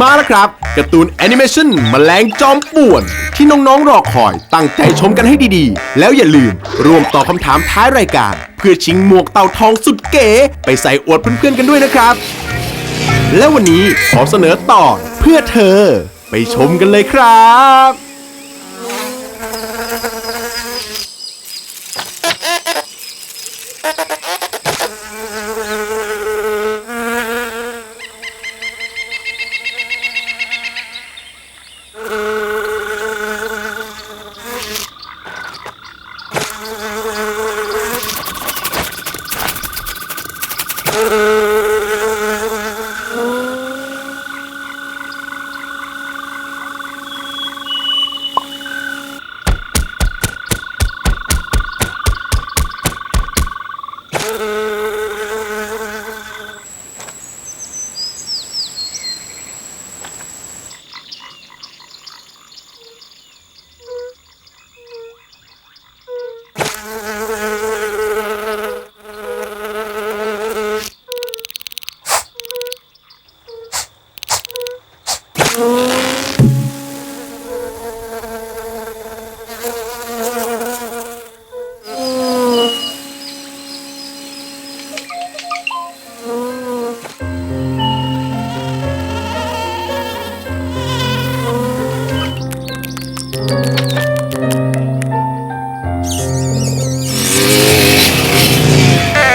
มาแล้วครับการ์ตูนแอนิเมชันแมลงจอมป่วน ที่น้องๆรอคอยตั้งใจชมกันให้ดีๆ แล้วอย่าลืมร่วมตอบคำถามท้ายรายการ เพื่อชิงหมวกเต่าทองสุดเก๋ ไปใส่อวดเพื่อนๆกันด้วยนะครับ และวันนี้ขอเสนอตอนเพื่อเธอ ไปชมกันเลยครับ Oh.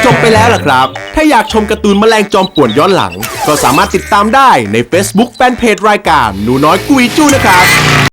จบไปแล้วล่ะครับ ถ้าอยากชมการ์ตูนแมลงจอมป่วนย้อนหลัง ก็สามารถติดตามได้ใน Facebook แฟนเพจรายการหนูน้อยกุยจู้นะครับ